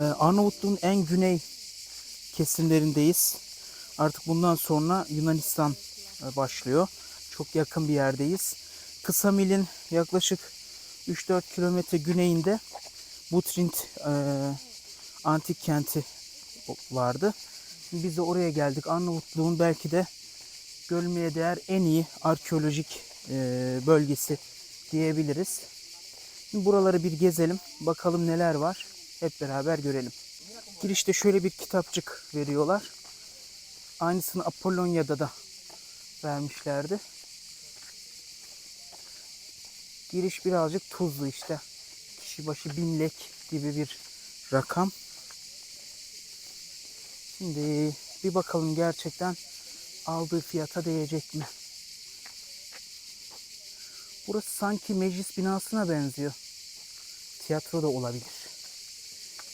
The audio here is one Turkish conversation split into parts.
Ee, Arnavutluğun en güney kesimlerindeyiz. Artık bundan sonra Yunanistan e, başlıyor. Çok yakın bir yerdeyiz. Kısa milin yaklaşık 3-4 kilometre güneyinde Butrint e, antik kenti vardı. Şimdi biz de oraya geldik. Arnavutluğun belki de görülmeye değer en iyi arkeolojik e, bölgesi diyebiliriz. Şimdi buraları bir gezelim. Bakalım neler var. Hep beraber görelim. Girişte şöyle bir kitapçık veriyorlar. Aynısını Apollonya'da da vermişlerdi. Giriş birazcık tuzlu işte. Kişi başı bin lek gibi bir rakam. Şimdi bir bakalım gerçekten aldığı fiyata değecek mi? Burası sanki meclis binasına benziyor. Tiyatro da olabilir.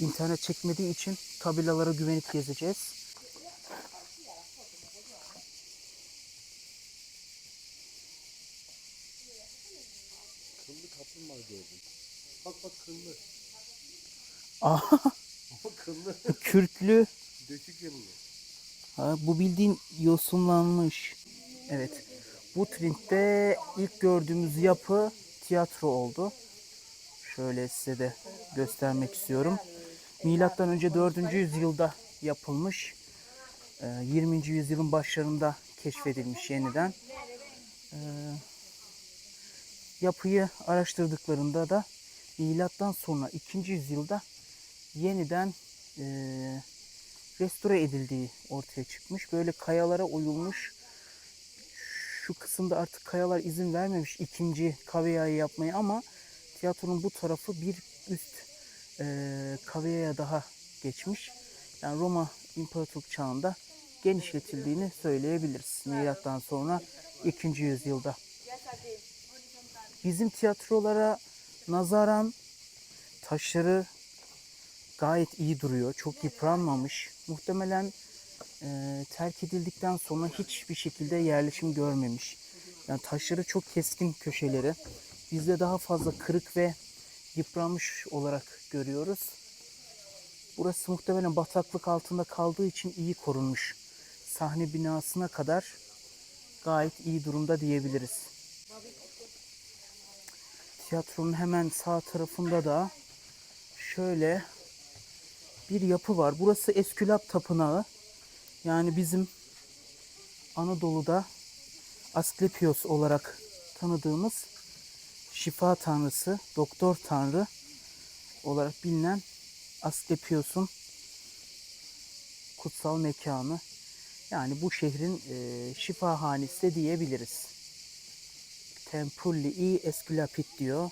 İnternet çekmediği için tabelalara güvenip gezeceğiz. Kıllı kaplumbağa gördüm. Bak bak kıllı. Aha, kıllı. kürklü. Dökük yapılı. Ha, bu bildiğin yosunlanmış. Evet. Bu Trint'te ilk gördüğümüz yapı tiyatro oldu. Şöyle size de göstermek istiyorum. Milattan önce 4. yüzyılda yapılmış. Ee, 20. yüzyılın başlarında keşfedilmiş yeniden. Ee, yapıyı araştırdıklarında da milattan sonra 2. yüzyılda yeniden eee restore edildiği ortaya çıkmış. Böyle kayalara oyulmuş. Şu kısımda artık kayalar izin vermemiş ikinci kaveayı yapmayı ama tiyatronun bu tarafı bir üst e, kaveaya daha geçmiş. Yani Roma İmparatorluk çağında genişletildiğini söyleyebiliriz. Milattan sonra 2. yüzyılda. Bizim tiyatrolara nazaran taşları gayet iyi duruyor. Çok yıpranmamış. Muhtemelen e, terk edildikten sonra hiçbir şekilde yerleşim görmemiş. Yani taşları çok keskin köşeleri. Bizde daha fazla kırık ve yıpranmış olarak görüyoruz. Burası muhtemelen bataklık altında kaldığı için iyi korunmuş. Sahne binasına kadar gayet iyi durumda diyebiliriz. Tiyatronun hemen sağ tarafında da şöyle bir yapı var. Burası Eskülap Tapınağı. Yani bizim Anadolu'da Asklepios olarak tanıdığımız şifa tanrısı, doktor tanrı olarak bilinen Asklepios'un kutsal mekanı. Yani bu şehrin e, şifahanesi de diyebiliriz. Tempulli i Esculapit diyor.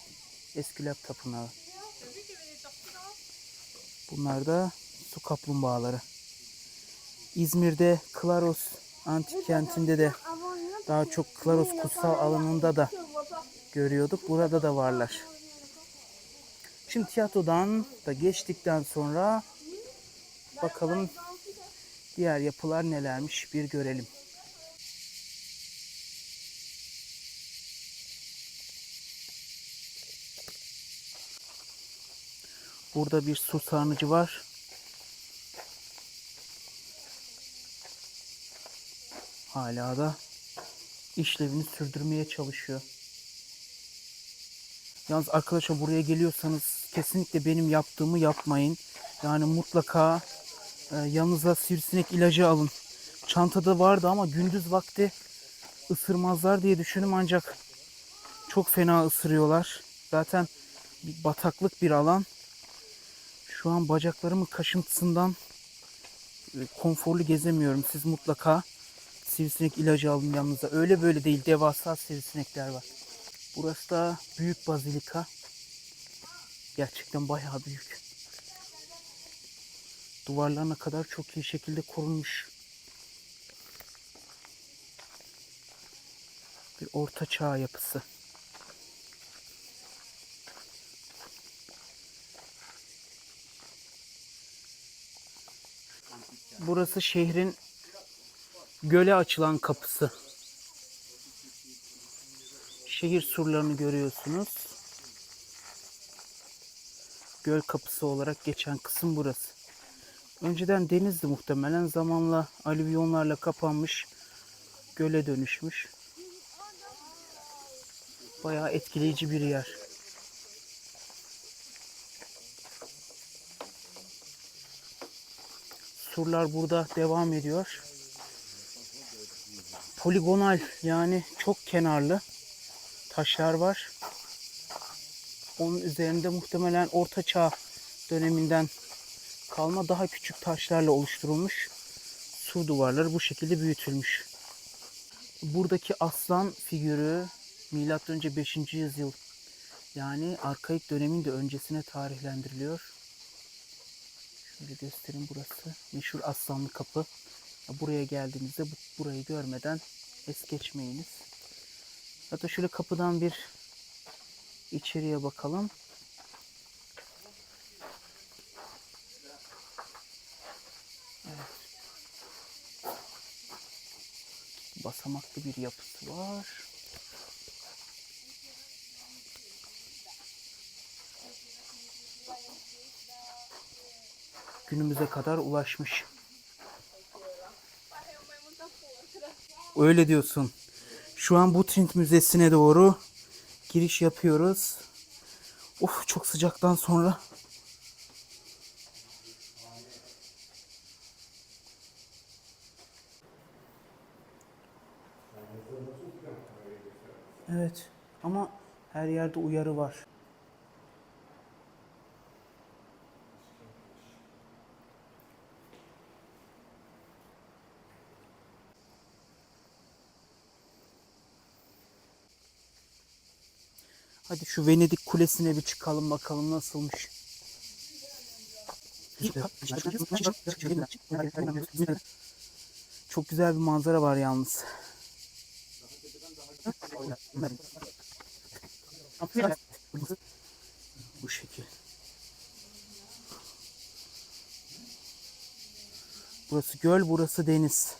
Eskülap Tapınağı. Bunlar da su kaplumbağaları. İzmir'de Klaros antik kentinde de daha çok Klaros kutsal alanında da görüyorduk. Burada da varlar. Şimdi tiyatrodan da geçtikten sonra bakalım diğer yapılar nelermiş bir görelim. Burada bir su sarnıcı var. Hala da işlevini sürdürmeye çalışıyor. Yalnız arkadaşlar buraya geliyorsanız kesinlikle benim yaptığımı yapmayın. Yani mutlaka e, yanınıza sivrisinek ilacı alın. Çantada vardı ama gündüz vakti ısırmazlar diye düşündüm ancak çok fena ısırıyorlar. Zaten bir bataklık bir alan. Şu an bacaklarımın kaşıntısından e, konforlu gezemiyorum. Siz mutlaka sivrisinek ilacı alın yanınıza. Öyle böyle değil devasa sivrisinekler var. Burası da büyük bazilika. Gerçekten bayağı büyük. Duvarlarına kadar çok iyi şekilde korunmuş. Bir orta çağ yapısı. Burası şehrin göle açılan kapısı. Şehir surlarını görüyorsunuz. göl kapısı olarak geçen kısım burası. Önceden denizdi muhtemelen. Zamanla alüvyonlarla kapanmış. Göle dönüşmüş. Bayağı etkileyici bir yer. Surlar burada devam ediyor. Poligonal yani çok kenarlı taşlar var. Onun üzerinde muhtemelen Orta Çağ döneminden kalma daha küçük taşlarla oluşturulmuş sur duvarları bu şekilde büyütülmüş. Buradaki aslan figürü önce 5. yüzyıl yani arkaik dönemin de öncesine tarihlendiriliyor. Şöyle göstereyim burası. Meşhur aslanlı kapı. Buraya geldiğinizde bu- burayı görmeden es geçmeyiniz. Hatta şöyle kapıdan bir içeriye bakalım. Basamaklı bir yapısı var. Günümüze kadar ulaşmış. Öyle diyorsun. Şu an Butrint Müzesi'ne doğru giriş yapıyoruz. Of çok sıcaktan sonra. Evet ama her yerde uyarı var. Hadi şu Venedik Kulesi'ne bir çıkalım bakalım nasılmış. Çok güzel bir manzara var yalnız. Bu şekil. Burası göl, burası deniz.